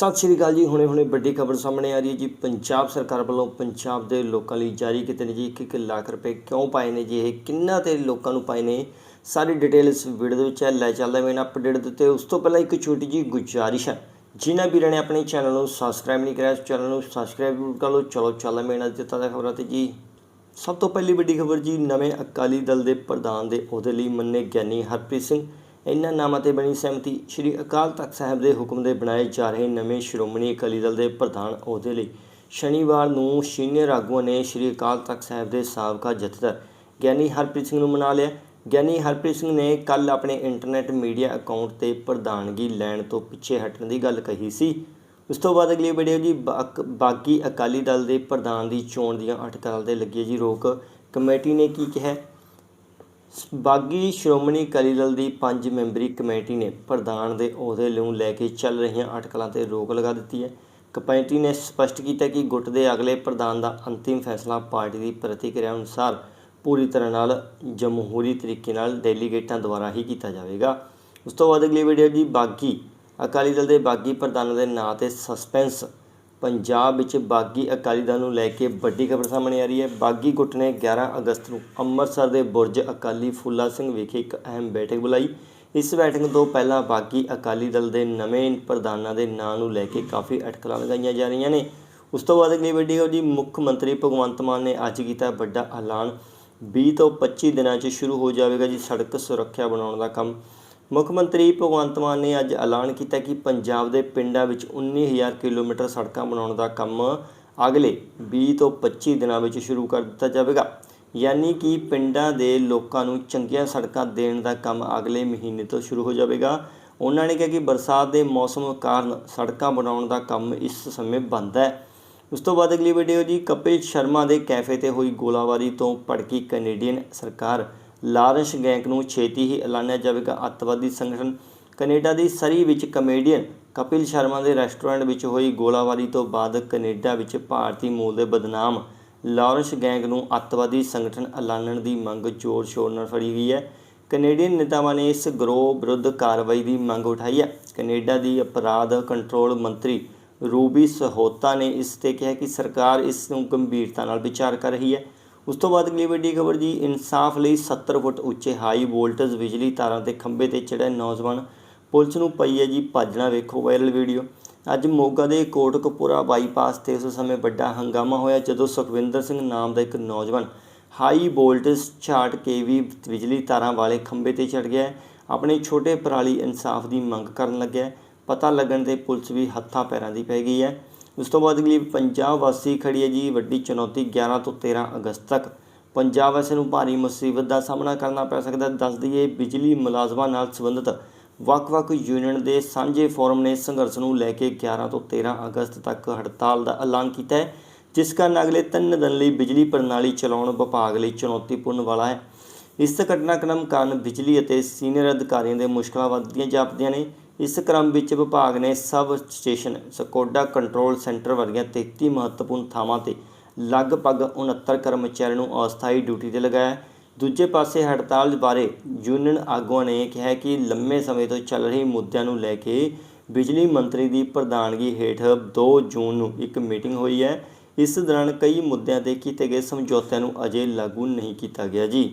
ਸਤਿ ਸ਼੍ਰੀ ਅਕਾਲ ਜੀ। ਹੁਣੇ ਹੁਣੇ ਵੱਡੀ ਖਬਰ ਸਾਹਮਣੇ ਆ ਰਹੀ ਹੈ ਜੀ। ਪੰਜਾਬ ਸਰਕਾਰ ਵੱਲੋਂ ਪੰਜਾਬ ਦੇ ਲੋਕਾਂ ਲਈ ਜਾਰੀ ਕੀਤੇ ਨੇ ਜੀ। 1 ਲੱਖ ਰੁਪਏ ਕਿਉਂ ਪਾਏ ਨੇ ਜੀ? ਇਹ ਕਿੰਨਾ ਤੇ ਲੋਕਾਂ ਨੂੰ ਪਾਏ ਨੇ? ਸਾਰੀ ਡਿਟੇਲ ਇਸ ਵੀਡੀਓ ਦੇ ਵਿੱਚ ਹੈ। ਲੈ ਚੱਲਦਾ ਮੈਂ ਅਪਡੇਟ ਦਿੱਤੇ ਉਸ ਤੋਂ ਪਹਿਲਾਂ ਇੱਕ ਛੋਟੀ ਜੀ ਗੁਜ਼ਾਰਿਸ਼ ਹੈ। ਜਿਨ੍ਹਾਂ ਵੀਰਾਂ ਨੇ ਆਪਣੇ ਚੈਨਲ ਨੂੰ ਸਬਸਕ੍ਰਾਈਬ ਨਹੀਂ ਕਰਿਆ ਇਸ ਚੈਨਲ ਨੂੰ ਸਬਸਕ੍ਰਾਈਬ ਜ਼ਰੂਰ ਕਰ ਲਓ। ਚਲੋ, ਚੱਲਦਾ ਮੈਂ ਇਹਨਾਂ ਦਿੱਤਾ ਦਾ ਖਬਰਾਂ ਤੇ ਜੀ। ਸਭ ਤੋਂ ਪਹਿਲੀ ਵੱਡੀ ਖਬਰ ਜੀ, ਨਵੇਂ ਅਕਾਲੀ ਦਲ ਦੇ ਪ੍ਰਧਾਨ ਦੇ ਅਹੁਦੇ ਲਈ ਮੰਨੇ ਗਿਆਨੀ ਹਰਪ੍ਰੀਤ ਸਿੰਘ। ਇਹਨਾਂ ਨਾਮਾਂ ਤੇ ਬਣੀ ਸਹਿਮਤੀ ਸ੍ਰੀ ਅਕਾਲ ਤਖਤ ਸਾਹਿਬ ਦੇ ਹੁਕਮ ਦੇ ਬਣਾਏ ਜਾ ਰਹੇ ਨਵੇਂ ਸ਼੍ਰੋਮਣੀ ਅਕਾਲੀ ਦਲ ਦੇ ਪ੍ਰਧਾਨ ਅਹੁਦੇ ਲਈ। ਸ਼ਨੀਵਾਰ ਨੂੰ ਸੀਨੀਅਰ ਆਗੂਆਂ ਨੇ ਸ੍ਰੀ ਅਕਾਲ ਤਖਤ ਸਾਹਿਬ ਦੇ ਸਾਬਕਾ ਜਥੇਦਾਰ ਗਿਆਨੀ ਹਰਪ੍ਰੀਤ ਸਿੰਘ ਨੂੰ ਮਨਾ ਲਿਆ। ਗਿਆਨੀ ਹਰਪ੍ਰੀਤ ਸਿੰਘ ਨੇ ਕੱਲ ਆਪਣੇ ਇੰਟਰਨੈਟ ਮੀਡੀਆ ਅਕਾਊਂਟ ਤੇ ਪ੍ਰਧਾਨਗੀ ਲੈਣ ਤੋਂ ਪਿੱਛੇ ਹਟਣ ਦੀ ਗੱਲ ਕਹੀ ਸੀ। ਉਸ ਤੋਂ ਬਾਅਦ ਅਗਲੀ ਵੀਡੀਓ ਜੀ ਬਾਕ- ਬਾਗੀ ਅਕਾਲੀ ਦਲ ਦੇ ਪ੍ਰਧਾਨ ਦੀ ਚੋਣ ਦੀਆਂ ਅਟਕਲਾਂ ਤੇ ਲੱਗੀ ਜੀ ਰੋਕ। ਕਮੇਟੀ ਨੇ ਕੀ ਕਿਹਾ? ਬਾਗੀ ਸ਼੍ਰੋਮਣੀ ਅਕਾਲੀ ਦਲ ਦੀ ਪੰਜ ਮੈਂਬਰੀ ਕਮੇਟੀ ਨੇ ਪ੍ਰਧਾਨ ਦੇ ਅਹੁਦੇ ਨੂੰ ਲੈ ਕੇ ਚੱਲ ਰਹੀਆਂ ਅਟਕਲਾਂ ਤੇ ਰੋਕ ਲਗਾ ਦਿੱਤੀ ਹੈ। ਕਮੇਟੀ ਨੇ ਸਪਸ਼ਟ ਕੀਤਾ ਕਿ ਗੁੱਟ ਦੇ ਅਗਲੇ ਪ੍ਰਧਾਨ ਦਾ ਅੰਤਿਮ ਫੈਸਲਾ ਪਾਰਟੀ ਦੀ ਪ੍ਰਤੀਕਿਰਿਆ ਅਨੁਸਾਰ ਪੂਰੀ ਤਰ੍ਹਾਂ ਨਾਲ ਜਮਹੂਰੀ ਤਰੀਕੇ ਨਾਲ ਡੈਲੀਗੇਟਾਂ ਦੁਆਰਾ ਹੀ ਕੀਤਾ ਜਾਵੇਗਾ। ਉਸ ਤੋਂ ਬਾਅਦ ਅਗਲੀ ਵੀਡੀਓ ਜੀ ਬਾਗੀ ਅਕਾਲੀ ਦਲ ਦੇ ਬਾਗੀ ਪ੍ਰਧਾਨਾਂ ਦੇ ਨਾਂ ਤੇ ਸਸਪੈਂਸ ਪੰਜਾਬ ਵਿੱਚ ਬਾਗੀ ਅਕਾਲੀ ਦਲ ਨੂੰ ਲੈ ਕੇ ਵੱਡੀ ਖਬਰ ਸਾਹਮਣੇ ਆ ਰਹੀ ਹੈ। ਬਾਗੀ ਗੁੱਟ ਨੇ 11 ਅਗਸਤ ਨੂੰ ਅੰਮ੍ਰਿਤਸਰ ਦੇ ਬੁਰਜ ਅਕਾਲੀ ਫੁੱਲਾ ਸਿੰਘ ਵਿਖੇ ਇੱਕ ਅਹਿਮ ਬੈਠਕ ਬੁਲਾਈ। ਇਸ ਬੈਠਕ ਤੋਂ ਪਹਿਲਾਂ ਬਾਗੀ ਅਕਾਲੀ ਦਲ ਦੇ ਨਵੇਂ ਪ੍ਰਧਾਨਾਂ ਦੇ ਨਾਂ ਨੂੰ ਲੈ ਕੇ ਕਾਫੀ ਅਟਕਲਾਂ ਲਗਾਈਆਂ ਜਾ ਰਹੀਆਂ ਨੇ। ਉਸ ਤੋਂ ਬਾਅਦ ਅਗਲੀ ਵੱਡੀ ਖਬਰ ਜੀ, ਮੁੱਖ ਮੰਤਰੀ ਭਗਵੰਤ ਮਾਨ ਨੇ ਅੱਜ ਕੀਤਾ ਵੱਡਾ ਐਲਾਨ। 20 ਤੋਂ 25 ਦਿਨਾਂ 'ਚ ਸ਼ੁਰੂ ਹੋ ਜਾਵੇਗਾ ਜੀ ਸੜਕ ਸੁਰੱਖਿਆ ਬਣਾਉਣ ਦਾ ਕੰਮ। ਮੁੱਖ ਮੰਤਰੀ ਭਗਵੰਤ ਮਾਨ ਨੇ ਅੱਜ ਐਲਾਨ ਕੀਤਾ ਕਿ ਪੰਜਾਬ ਦੇ ਪਿੰਡਾਂ ਵਿੱਚ 19000 ਕਿਲੋਮੀਟਰ ਸੜਕਾਂ ਬਣਾਉਣ ਦਾ ਕੰਮ ਅਗਲੇ 20 ਤੋਂ 25 ਦਿਨਾਂ ਵਿੱਚ ਸ਼ੁਰੂ ਕਰ ਦਿੱਤਾ ਜਾਵੇਗਾ। ਯਾਨੀ ਕਿ ਪਿੰਡਾਂ ਦੇ ਲੋਕਾਂ ਨੂੰ ਚੰਗੀਆਂ ਸੜਕਾਂ ਦੇਣ ਦਾ ਕੰਮ ਅਗਲੇ ਮਹੀਨੇ ਤੋਂ ਸ਼ੁਰੂ ਹੋ ਜਾਵੇਗਾ। ਉਹਨਾਂ ਨੇ ਕਿਹਾ ਕਿ ਬਰਸਾਤ ਦੇ ਮੌਸਮ ਕਾਰਨ ਸੜਕਾਂ ਬਣਾਉਣ ਦਾ ਕੰਮ ਇਸ ਸਮੇਂ ਬੰਦ ਹੈ। ਉਸ ਤੋਂ ਬਾਅਦ ਅਗਲੀ ਵੀਡੀਓ ਜੀ, ਕਪਿਲ ਸ਼ਰਮਾ ਦੇ ਕੈਫੇ ਤੇ ਹੋਈ ਗੋਲਾਬਾਰੀ ਤੋਂ ਭੜਕੀ ਕੈਨੇਡੀਅਨ ਸਰਕਾਰ। ਲਾਰੈਂਸ ਗੈਂਗ ਨੂੰ ਛੇਤੀ ਹੀ ਐਲਾਨਿਆ ਜਾਵੇਗਾ। ਅੱਤਵਾਦੀ ਸੰਗਠਨ ਕੈਨੇਡਾ ਦੀ ਸਰੀ ਵਿੱਚ ਕਮੇਡੀਅਨ ਕਪਿਲ ਸ਼ਰਮਾ ਦੇ ਰੈਸਟੋਰੈਂਟ ਵਿੱਚ ਹੋਈ ਗੋਲਾਬਾਰੀ ਤੋਂ ਬਾਅਦ ਕੈਨੇਡਾ ਵਿੱਚ ਭਾਰਤੀ ਮੂਲ ਦੇ ਬਦਨਾਮ ਲਾਰੈਂਸ ਗੈਂਗ ਨੂੰ ਅੱਤਵਾਦੀ ਸੰਗਠਨ ਐਲਾਨਣ ਦੀ ਮੰਗ ਜ਼ੋਰ ਸ਼ੋਰ ਨਾਲ ਫੜੀ ਗਈ ਹੈ। ਕੈਨੇਡੀਅਨ ਨੇਤਾਵਾਂ ਨੇ ਇਸ ਗਰੋਹ ਵਿਰੁੱਧ ਕਾਰਵਾਈ ਦੀ ਮੰਗ ਉਠਾਈ ਹੈ। ਕੈਨੇਡਾ ਦੀ ਅਪਰਾਧ ਕੰਟਰੋਲ ਮੰਤਰੀ ਰੂਬੀ ਸਹੋਤਾ ਨੇ ਇਸ ਤੇ ਕਿਹਾ ਕਿ ਸਰਕਾਰ ਇਸ ਨੂੰ ਗੰਭੀਰਤਾ ਨਾਲ ਵਿਚਾਰ ਕਰ ਰਹੀ ਹੈ। ਉਸ ਤੋਂ ਬਾਅਦ ਅਗਲੀ ਵੱਡੀ ਖਬਰ ਜੀ, ਇਨਸਾਫ ਲਈ 70 ਫੁੱਟ ਉੱਚੇ ਹਾਈ ਵੋਲਟੇਜ ਬਿਜਲੀ ਤਾਰਾਂ ਤੇ ਖੰਭੇ ਤੇ ਚੜ੍ਹੇ ਨੌਜਵਾਨ। ਪੁਲਿਸ ਨੂੰ ਪਈ ਹੈ ਜੀ ਭੱਜਣਾ ਵੇਖੋ ਵਾਇਰਲ ਵੀਡੀਓ ਅੱਜ ਮੋਗਾ ਦੇ ਕੋਟਕਪੂਰਾ ਬਾਈਪਾਸ ਤੇ ਉਸ ਸਮੇਂ ਵੱਡਾ ਹੰਗਾਮਾ ਹੋਇਆ ਜਦੋਂ ਸੁਖਵਿੰਦਰ ਸਿੰਘ ਨਾਮ ਦਾ ਇੱਕ ਨੌਜਵਾਨ ਹਾਈ ਵੋਲਟੇਜ 60 ਕੇਵੀ ਬਿਜਲੀ ਤਾਰਾਂ ਵਾਲੇ ਖੰਭੇ ਤੇ ਚੜ ਗਿਆ ਆਪਣੇ ਛੋਟੇ ਭਰਾ ਲਈ ਇਨਸਾਫ ਦੀ ਮੰਗ ਕਰਨ ਲੱਗਿਆ ਪਤਾ ਲੱਗਣ ਤੇ ਪੁਲਿਸ ਵੀ ਹੱਥਾਂ ਪੈਰਾਂ ਦੀ ਪੈ ਗਈ ਹੈ। ਉਸ ਤੋਂ ਬਾਅਦ ਅਗਲੀ ਪੰਜਾਬ ਵਾਸੀ ਖੜੀ ਹੈ ਜੀ, ਵੱਡੀ ਚੁਣੌਤੀ 11 ਤੋਂ 13 ਅਗਸਤ ਤੱਕ। ਪੰਜਾਬ ਵਾਸੀਆਂ ਨੂੰ ਭਾਰੀ ਮੁਸੀਬਤ ਦਾ ਸਾਹਮਣਾ ਕਰਨਾ ਪੈ ਸਕਦਾ ਦੱਸ ਦਈਏ, ਬਿਜਲੀ ਮੁਲਾਜ਼ਮਾਂ ਨਾਲ ਸੰਬੰਧਿਤ ਵੱਖ-ਵੱਖ ਯੂਨੀਅਨ ਦੇ ਸਾਂਝੇ ਫੋਰਮ ਨੇ ਸੰਘਰਸ਼ ਨੂੰ ਲੈ ਕੇ 11 ਤੋਂ 13 ਅਗਸਤ ਤੱਕ ਹੜਤਾਲ ਦਾ ਐਲਾਨ ਕੀਤਾ ਹੈ, ਜਿਸ ਕਾਰਨ ਅਗਲੇ 3 ਦਿਨ ਲਈ ਬਿਜਲੀ ਪ੍ਰਣਾਲੀ ਚਲਾਉਣ ਵਿਭਾਗ ਲਈ ਚੁਣੌਤੀਪੂਰਨ ਵਾਲਾ ਹੈ। ਇਸ ਘਟਨਾਕ੍ਰਮ ਕਾਰਨ ਬਿਜਲੀ ਅਤੇ ਸੀਨੀਅਰ ਅਧਿਕਾਰੀਆਂ ਦੇ ਮੁਸ਼ਕਲਾਂ ਵੱਧਦੀਆਂ ਜਾਪਦੀਆਂ ਨੇ। ਇਸ ਕ੍ਰਮ ਵਿੱਚ ਵਿਭਾਗ ਨੇ sub station SCADA control centre ਵਰਗੀਆਂ 33 ਮਹੱਤਵਪੂਰਨ ਥਾਵਾਂ ਤੇ ਲਗਭਗ 69 ਕਰਮਚਾਰੀਆਂ ਨੂੰ ਅਸਥਾਈ ਡਿਊਟੀ ਤੇ ਲਗਾਇਆ। ਦੂਜੇ ਪਾਸੇ ਹੜਤਾਲ ਬਾਰੇ ਯੂਨੀਅਨ ਆਗੂਆਂ ਨੇ ਕਿਹਾ ਕਿ ਲੰਮੇ ਸਮੇਂ ਤੋਂ ਚੱਲ ਰਹੇ ਮੁੱਦਿਆਂ ਨੂੰ ਲੈ ਕੇ ਬਿਜਲੀ ਮੰਤਰੀ ਦੀ ਪ੍ਰਧਾਨਗੀ ਹੇਠ 2 ਜੂਨ ਨੂੰ ਇੱਕ ਮੀਟਿੰਗ ਹੋਈ ਹੈ। ਇਸ ਦੌਰਾਨ ਕਈ ਮੁੱਦਿਆਂ ਤੇ ਕੀਤੇ ਗਏ ਸਮਝੌਤਿਆਂ ਨੂੰ ਅਜੇ ਲਾਗੂ ਨਹੀਂ ਕੀਤਾ ਗਿਆ ਜੀ।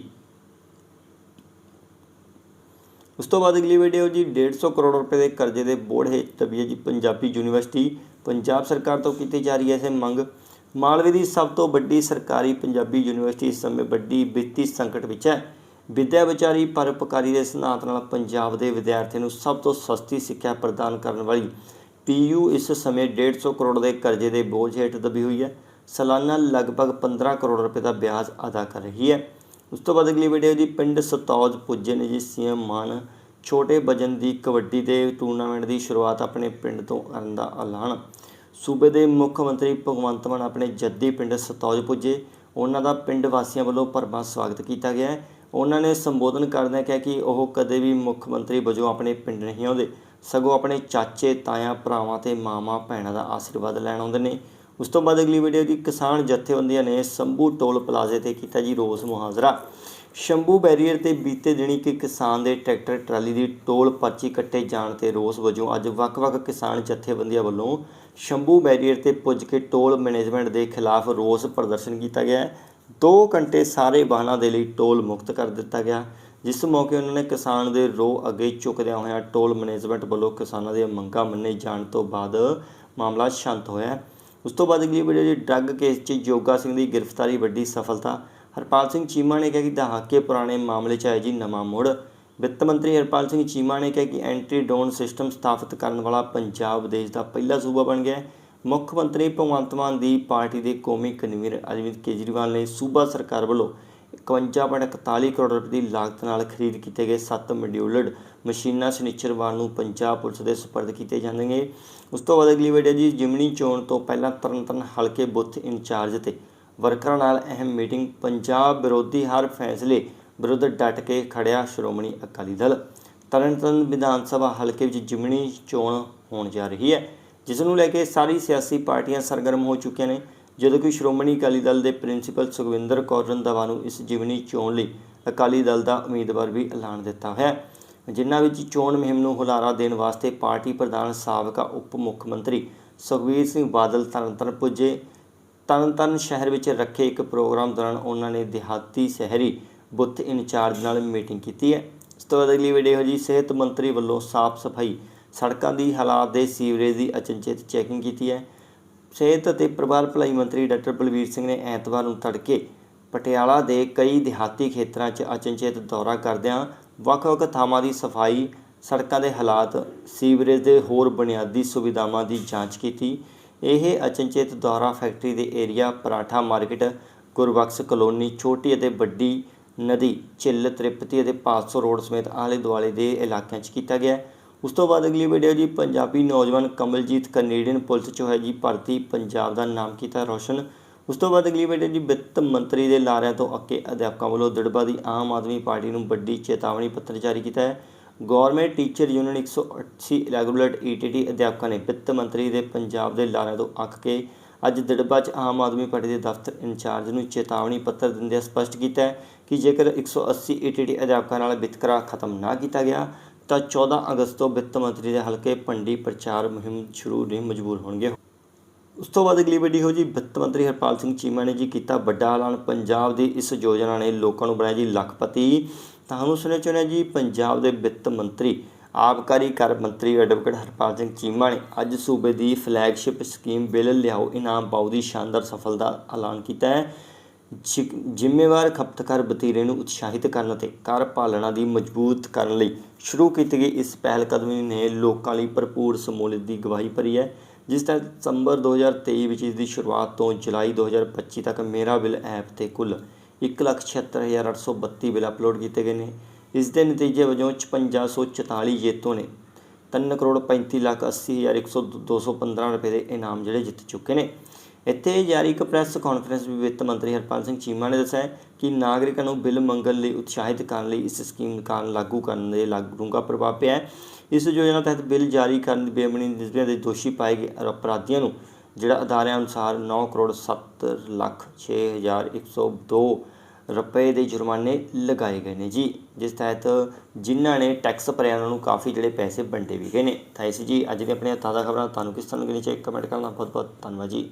ਉਸ ਤੋਂ ਬਾਅਦ ਅਗਲੀ ਵੀਡੀਓ ਜੀ 150 ਕਰੋੜ ਰੁਪਏ ਦੇ ਕਰਜ਼ੇ ਦੇ ਬੋੜ ਹੇਠ ਦਬੀ ਹੈ ਜੀ, ਪੰਜਾਬੀ ਯੂਨੀਵਰਸਿਟੀ, ਪੰਜਾਬ ਸਰਕਾਰ ਤੋਂ ਕੀਤੀ ਜਾ ਰਹੀ ਹੈ ਇਹ ਮੰਗ। ਮਾਲਵੇ ਦੀ ਸਭ ਤੋਂ ਵੱਡੀ ਸਰਕਾਰੀ ਪੰਜਾਬੀ ਯੂਨੀਵਰਸਿਟੀ ਇਸ ਸਮੇਂ ਵੱਡੀ ਵਿੱਤੀ ਸੰਕਟ ਵਿੱਚ ਹੈ। ਵਿਦਿਆ ਵਿਚਾਰੀ ਪਰਉਪਕਾਰੀ ਦੇ ਸਿਧਾਂਤ ਨਾਲ ਪੰਜਾਬ ਦੇ ਵਿਦਿਆਰਥੀਆਂ ਨੂੰ ਸਭ ਤੋਂ ਸਸਤੀ ਸਿੱਖਿਆ ਪ੍ਰਦਾਨ ਕਰਨ ਵਾਲੀ ਪੀਯੂ ਇਸ ਸਮੇਂ 150 ਕਰੋੜ ਦੇ ਕਰਜ਼ੇ ਦੇ ਬੋਝ ਹੇਠ ਦਬੀ ਹੋਈ ਹੈ। ਸਾਲਾਨਾ ਲਗਭਗ 15 ਕਰੋੜ ਰੁਪਏ ਦਾ ਵਿਆਜ ਅਦਾ ਕਰ ਰਹੀ ਹੈ। ਉਸ ਤੋਂ ਬਾਅਦ ਅਗਲੀ ਵੀਡੀਓ ਜੀ ਪਿੰਡ ਸਤੌਜ ਪੁੱਜੇ ਨੇ ਜੀ ਸੀਐਮ ਮਾਨ। ਛੋਟੇ ਵਜਨ ਦੀ ਕਬੱਡੀ ਦੇ ਟੂਰਨਾਮੈਂਟ ਦੀ ਸ਼ੁਰੂਆਤ ਆਪਣੇ ਪਿੰਡ ਤੋਂ ਕਰਨ ਦਾ ਐਲਾਨ। ਸੂਬੇ ਦੇ ਮੁੱਖ ਮੰਤਰੀ ਭਗਵੰਤ ਮਾਨ ਆਪਣੇ ਜੱਦੀ ਪਿੰਡ ਸਤੌਜ ਪੁੱਜੇ। ਉਹਨਾਂ ਦਾ ਪਿੰਡ ਵਾਸੀਆਂ ਵੱਲੋਂ ਭਰਵਾਂ ਸਵਾਗਤ ਕੀਤਾ ਗਿਆ ਹੈ। ਉਹਨਾਂ ਨੇ ਸੰਬੋਧਨ ਕਰਦਿਆਂ ਕਿਹਾ ਕਿ ਉਹ ਕਦੇ ਵੀ ਮੁੱਖ ਮੰਤਰੀ ਵਜੋਂ ਆਪਣੇ ਪਿੰਡ ਨਹੀਂ ਆਉਂਦੇ। ਸਗੋਂ ਆਪਣੇ ਚਾਚੇ, ਤਾਇਆ, ਭਰਾਵਾਂ ਤੇ ਮਾਮਾ ਭੈਣਾਂ ਦਾ ਆਸ਼ੀਰਵਾਦ ਲੈਣ ਆਉਂਦੇ ਨੇ। ਉਸ ਤੋਂ ਬਾਅਦ ਅਗਲੀ ਵੀਡੀਓ ਦੀ ਕਿਸਾਨ ਜਥੇਬੰਦੀਆਂ ਨੇ ਸੰਭੂ ਟੋਲ ਪਲਾਜ਼ੇ ਤੇ ਕੀਤਾ ਜੀ ਰੋਸ ਮੁਹਾਜ਼ਰਾ। ਸ਼ੰਭੂ ਬੈਰੀਅਰ ਤੇ ਬੀਤੇ ਦਿਨੀ ਇੱਕ ਕਿਸਾਨ ਦੇ ਟਰੈਕਟਰ, ਟਰਾਲੀ ਦੀ ਟੋਲ ਪਰਚੀ ਕੱਟੇ ਜਾਣ ਤੇ ਰੋਸ ਵਜੋਂ ਅੱਜ ਵੱਖ-ਵੱਖ ਕਿਸਾਨ ਜਥੇਬੰਦੀਆਂ ਵੱਲੋਂ ਸ਼ੰਭੂ ਬੈਰੀਅਰ ਤੇ ਪੁੱਜ ਕੇ ਟੋਲ ਮੈਨੇਜਮੈਂਟ ਦੇ ਖਿਲਾਫ ਰੋਸ ਪ੍ਰਦਰਸ਼ਨ ਕੀਤਾ ਗਿਆ। ਹੈ 2 ਘੰਟੇ ਸਾਰੇ ਵਾਹਨਾਂ ਦੇ ਲਈ ਟੋਲ ਮੁਕਤ ਕਰ ਦਿੱਤਾ ਗਿਆ, ਜਿਸ ਮੌਕੇ ਉਹਨਾਂ ਨੇ ਕਿਸਾਨ ਦੇ ਰੋਹ ਅੱਗੇ ਚੁੱਕਦਿਆਂ ਹੋਇਆਂ ਟੋਲ ਮੈਨੇਜਮੈਂਟ ਵੱਲੋਂ ਕਿਸਾਨਾਂ ਦੀਆਂ ਮੰਗਾਂ ਮੰਨੇ ਜਾਣ ਤੋਂ ਬਾਅਦ ਮਾਮਲਾ ਸ਼ਾਂਤ ਹੋਇਆ। ਉਸ ਤੋਂ ਬਾਅਦ ਅਗਲੀ ਵੀਡੀਓ ਜੀ ਡਰੱਗ ਕੇਸ 'ਚ ਜੋਗਾ ਸਿੰਘ ਦੀ ਗ੍ਰਿਫਤਾਰੀ ਵੱਡੀ ਸਫਲਤਾ। ਹਰਪਾਲ ਸਿੰਘ ਚੀਮਾ ਨੇ ਕਿਹਾ ਕਿ ਦਹਾਕੇ ਪੁਰਾਣੇ ਮਾਮਲੇ 'ਚ ਆਇਆ ਜੀ ਨਵਾਂ ਮੋੜ। ਵਿੱਤ ਮੰਤਰੀ ਹਰਪਾਲ ਸਿੰਘ ਚੀਮਾ ਨੇ ਕਿਹਾ ਕਿ ਐਂਟੀ ਡੋਨ ਸਿਸਟਮ ਸਥਾਪਿਤ ਕਰਨ ਵਾਲਾ ਪੰਜਾਬ ਦੇਸ਼ ਦਾ ਪਹਿਲਾ ਸੂਬਾ ਬਣ ਗਿਆ ਹੈ। ਮੁੱਖ ਮੰਤਰੀ ਭਗਵੰਤ ਮਾਨ ਦੀ ਪਾਰਟੀ ਦੇ ਕੌਮੀ ਕਨਵੀਨਰ ਅਰਵਿੰਦ ਕੇਜਰੀਵਾਲ ਨੇ ਸੂਬਾ ਸਰਕਾਰ ਵੱਲੋਂ 51.41 ਕਰੋੜ ਰੁਪਏ ਦੀ ਲਾਗਤ ਨਾਲ ਖਰੀਦ ਕੀਤੇ ਗਏ 7 ਮੋਡਿਊਲਡ ਮਸ਼ੀਨਾਂ ਸਨਿਚਰਵਾਲ ਨੂੰ ਪੰਜਾਬ ਪੁਲਿਸ ਦੇ ਸਪੁਰਦ ਕੀਤੇ ਜਾਣਗੇ। ਉਸ ਤੋਂ ਬਾਅਦ ਅਗਲੀ ਵੀਡੀਓ ਜੀ ਜਿਮਨੀ ਚੋਣ ਤੋਂ ਪਹਿਲਾਂ ਤਰਨਤਨ ਹਲਕੇ ਬੁੱਥ ਇੰਚਾਰਜ ਤੇ ਵਰਕਰਾਂ ਨਾਲ ਅਹਿਮ ਮੀਟਿੰਗ, ਪੰਜਾਬ ਵਿਰੋਧੀ ਹਰ ਫੈਸਲੇ ਵਿਰੁੱਧ ਡਟ ਕੇ ਖੜਿਆ ਸ਼੍ਰੋਮਣੀ ਅਕਾਲੀ ਦਲ। ਤਰਨਤਾਰਨ ਵਿਧਾਨ ਸਭਾ ਹਲਕੇ ਵਿੱਚ ਜਿਮਣੀ ਚੋਣ ਹੋਣ ਜਾ ਰਹੀ ਹੈ, ਜਿਸ ਨੂੰ ਲੈ ਕੇ ਸਾਰੀ ਸਿਆਸੀ ਪਾਰਟੀਆਂ ਸਰਗਰਮ ਹੋ ਚੁੱਕੀਆਂ ਨੇ। ਜਦੋਂ ਕਿ ਸ਼੍ਰੋਮਣੀ ਅਕਾਲੀ ਦਲ ਦੇ ਪ੍ਰਿੰਸੀਪਲ ਸੁਖਵਿੰਦਰ ਕੌਰ ਰੰਧਾਵਾ ਨੂੰ ਇਸ ਜਿਮਨੀ ਚੋਣ ਲਈ ਅਕਾਲੀ ਦਲ ਦਾ ਉਮੀਦਵਾਰ ਵੀ ਐਲਾਨ ਦਿੱਤਾ ਹੋਇਆ ਹੈ। ਜਿਨ੍ਹਾਂ ਵਿੱਚ ਚੋਣ ਮੁਹਿੰਮ ਨੂੰ ਹੁਲਾਰਾ ਦੇਣ ਵਾਸਤੇ ਪਾਰਟੀ ਪ੍ਰਧਾਨ ਸਾਬਕਾ ਉਪ ਮੁੱਖ ਮੰਤਰੀ ਸੁਖਬੀਰ ਸਿੰਘ ਬਾਦਲ ਤਰਨਤਾਰਨ ਪੁੱਜੇ। ਤਰਨਤਾਰਨ ਸ਼ਹਿਰ ਵਿੱਚ ਰੱਖੇ ਇੱਕ ਪ੍ਰੋਗਰਾਮ ਦੌਰਾਨ ਉਹਨਾਂ ਨੇ ਦਿਹਾਤੀ ਸ਼ਹਿਰੀ ਬੁੱਥ ਇੰਚਾਰਜ ਨਾਲ ਮੀਟਿੰਗ ਕੀਤੀ ਹੈ। ਇਸ ਤੋਂ ਬਾਅਦ ਅਗਲੀ ਵੀਡੀਓ ਜੀ, ਸਿਹਤ ਮੰਤਰੀ ਵੱਲੋਂ ਸਾਫ਼ ਸਫ਼ਾਈ ਸੜਕਾਂ ਦੀ ਹਾਲਾਤ ਦੇ ਸੀਵਰੇਜ ਦੀ ਅਚਨਚੇਤ ਚੈਕਿੰਗ ਕੀਤੀ ਹੈ। ਸਿਹਤ ਅਤੇ ਪਰਿਵਾਰ ਭਲਾਈ ਮੰਤਰੀ ਡਾਕਟਰ ਬਲਵੀਰ ਸਿੰਘ ਨੇ ਐਤਵਾਰ ਨੂੰ ਤੜਕੇ ਪਟਿਆਲਾ ਦੇ ਕਈ ਦਿਹਾਤੀ ਖੇਤਰਾਂ 'ਚ ਅਚਨਚੇਤ ਦੌਰਾ ਕਰਦਿਆਂ ਵੱਖ-ਵੱਖ ਥਾਵਾਂ ਦੀ ਸਫ਼ਾਈ, ਸੜਕਾਂ ਦੇ ਹਾਲਾਤ, ਸੀਵਰੇਜ ਦੇ ਹੋਰ ਬੁਨਿਆਦੀ ਸੁਵਿਧਾਵਾਂ ਦੀ ਜਾਂਚ ਕੀਤੀ। ਇਹ ਅਚਨਚੇਤ ਦੌਰਾ ਫੈਕਟਰੀ ਦੇ area paratha market, Gurbakhsh colony, ਛੋਟੀ ਅਤੇ ਵੱਡੀ ਨਦੀ, ਝਿੱਲ, ਤ੍ਰਿਪਤੀ ਅਤੇ 500 ਰੋਡ ਸਮੇਤ ਆਲੇ ਦੁਆਲੇ ਦੇ ਇਲਾਕਿਆਂ 'ਚ ਕੀਤਾ ਗਿਆ। ਉਸ ਤੋਂ ਬਾਅਦ ਅਗਲੀ ਵੀਡੀਓ ਜੀ, ਪੰਜਾਬੀ ਨੌਜਵਾਨ ਕਮਲਜੀਤ ਕੈਨੇਡੀਅਨ ਪੁਲਿਸ 'ਚ ਹੋਇਆ ਜੀ ਭਰਤੀ ਪੰਜਾਬ ਦਾ ਨਾਮ ਕੀਤਾ ਰੋਸ਼ਨ। ਉਸ ਤੋਂ ਬਾਅਦ ਅਗਲੀ ਵੀਡੀਓ ਜੀ ਵਿੱਤ ਮੰਤਰੀ ਦੇ ਲਾਰਿਆਂ ਤੋਂ ਅੱਕੇ ਅਧਿਆਪਕਾਂ ਵੱਲੋਂ ਦੜਬਾ ਦੀ ਆਮ ਆਦਮੀ ਪਾਰਟੀ ਨੂੰ ਵੱਡੀ ਚੇਤਾਵਨੀ ਪੱਤਰ ਜਾਰੀ ਕੀਤਾ ਹੈ। Government teacher union 180 regular ETT ਅਧਿਆਪਕਾਂ ਨੇ ਵਿੱਤ ਮੰਤਰੀ ਦੇ ਪੰਜਾਬ ਦੇ ਲਾਰਿਆਂ ਤੋਂ ਅੱਕ ਕੇ ਅੱਜ ਦੜਬਾ 'ਚ ਆਮ ਆਦਮੀ ਪਾਰਟੀ ਦੇ ਦਫ਼ਤਰ ਇੰਚਾਰਜ ਨੂੰ ਚੇਤਾਵਨੀ ਪੱਤਰ ਦਿੰਦਿਆਂ ਸਪਸ਼ਟ ਕੀਤਾ ਹੈ ਕਿ ਜੇਕਰ 180 ਈਟੀਟੀ ਅਧਿਆਪਕਾਂ ਨਾਲ ਵਿਤਕਰਾ ਖਤਮ ਨਾ ਕੀਤਾ ਗਿਆ, ਤਾਂ 14 ਅਗਸਤ ਤੋਂ ਵਿੱਤ ਮੰਤਰੀ ਦੇ ਹਲਕੇ ਪੰਡੀ ਪ੍ਰਚਾਰ ਮੁਹਿੰਮ ਸ਼ੁਰੂ ਨਹੀਂ ਮਜਬੂਰ ਹੋਣਗੇ। ਉਸ ਤੋਂ ਬਾਅਦ ਅਗਲੀ ਵੱਡੀ ਹੋ ਜੀ ਵਿੱਤ ਮੰਤਰੀ ਹਰਪਾਲ ਸਿੰਘ ਚੀਮਾ ਨੇ ਜੀ ਕੀਤਾ ਵੱਡਾ ਐਲਾਨ। ਪੰਜਾਬ ਦੀ ਇਸ ਯੋਜਨਾ ਨੇ ਲੋਕਾਂ ਨੂੰ ਬਣਾਇਆ ਜੀ ਲੱਖਪਤੀ। ਤੁਹਾਨੂੰ ਸੁਣਿਆ ਚੁਣਿਆ ਜੀ ਪੰਜਾਬ ਦੇ ਵਿੱਤ ਮੰਤਰੀ, ਆਬਕਾਰੀ ਕਰ ਮੰਤਰੀ ਐਡਵੋਕੇਟ ਹਰਪਾਲ ਸਿੰਘ ਚੀਮਾ ਨੇ ਅੱਜ ਸੂਬੇ ਦੀ ਫਲੈਗਸ਼ਿਪ ਸਕੀਮ ਬਿੱਲ ਲਿਆਓ ਇਨਾਮ ਪਾਓ ਦੀ ਸ਼ਾਨਦਾਰ ਸਫਲਤਾ ਦਾ ਐਲਾਨ ਕੀਤਾ ਹੈ। ਜ਼ਿ- ਜ਼ਿੰਮੇਵਾਰ ਖਪਤਕਾਰ ਵਤੀਰੇ ਨੂੰ ਉਤਸ਼ਾਹਿਤ ਕਰਨ ਅਤੇ ਕਰ ਪਾਲਣਾ ਦੀ ਮਜ਼ਬੂਤ ਕਰਨ ਲਈ ਸ਼ੁਰੂ ਕੀਤੀ ਗਈ ਇਸ ਪਹਿਲ ਕਦਮੀ ਨੇ ਲੋਕਾਂ ਲਈ ਭਰਪੂਰ ਸਮੂਲੀਅਤ ਦੀ ਗਵਾਹੀ ਭਰੀ ਹੈ। ਜਿਸ ਤਹਿਤ ਦਸੰਬਰ 2023 ਵਿੱਚ ਇਸ ਦੀ ਸ਼ੁਰੂਆਤ ਤੋਂ ਜੁਲਾਈ 2025 ਤੱਕ ਮੇਰਾ ਬਿੱਲ ਐਪ ਤੇ ਕੁੱਲ 176832 ਬਿੱਲ ਅਪਲੋਡ ਕੀਤੇ ਗਏ ਨੇ। ਇਸ ਦੇ ਨਤੀਜੇ ਵਜੋਂ 5544 ਜੇਤੋਂ ਨੇ। 3 ਕਰੋੜ 35 ਲੱਖ 80 ਹਜ਼ਾਰ 100 215 ਰੁਪਏ ਦੇ ਇਨਾਮ ਜਿਹੜੇ ਜਿੱਤ ਚੁੱਕੇ ਨੇ। ਇੱਥੇ ਜਾਰੀ ਇੱਕ ਪ੍ਰੈਸ ਕਾਨਫਰੰਸ ਵਿੱਚ ਵਿੱਤ ਮੰਤਰੀ ਹਰਪਾਲ ਸਿੰਘ ਚੀਮਾ ਨੇ ਦੱਸਿਆ ਕਿ ਨਾਗਰਿਕਾਂ ਨੂੰ ਬਿੱਲ ਮੰਗਣ ਲਈ ਉਤਸ਼ਾਹਿਤ ਕਰਨ ਲਈ ਇਸ ਸਕੀਮ ਕਾਰਨ ਲਾਗੂ ਕਰਨ ਦੇ ਲਾਗੂ ਡੂੰਘਾ ਪ੍ਰਭਾਵ ਪਿਆ ਹੈ। ਇਸ ਯੋਜਨਾ ਤਹਿਤ ਬਿੱਲ ਜਾਰੀ ਕਰਨ ਦੀ ਬੇਮਣੀ ਨਿਸਬਿਆਂ ਦੇ ਦੋਸ਼ੀ ਪਾਏ ਗਏ ਅਪਰਾਧੀਆਂ ਨੂੰ, ਜਿਹੜਾ ਅਦਾਰਿਆਂ ਅਨੁਸਾਰ 9 ਕਰੋੜ 7 ਲੱਖ 6 ਹਜ਼ਾਰ 102 ਰੁਪਏ ਦੇ ਜੁਰਮਾਨੇ ਲਗਾਏ ਗਏ ਨੇ ਜੀ, ਜਿਸ ਤਹਿਤ ਜਿਨ੍ਹਾਂ ਨੇ ਟੈਕਸ ਭਰਿਆ ਉਹਨਾਂ ਨੂੰ ਕਾਫੀ ਜਿਹੜੇ ਪੈਸੇ ਵੰਡੇ ਵੀ ਗਏ ਨੇ। ਤਾਂ ਇਸ ਜੀ ਅੱਜ ਦੀ ਆਪਣੀਆਂ ਤਾਜ਼ਾ ਖਬਰਾਂ ਤੁਹਾਨੂੰ ਕਿਸ ਤਰ੍ਹਾਂ ਲੱਗਣੀ ਚਾਹੀਏ ਕਮੈਂਟ ਕਰਨਾ ਬਹੁਤ ਬਹੁਤ ਧੰਨਵਾਦ ਜੀ।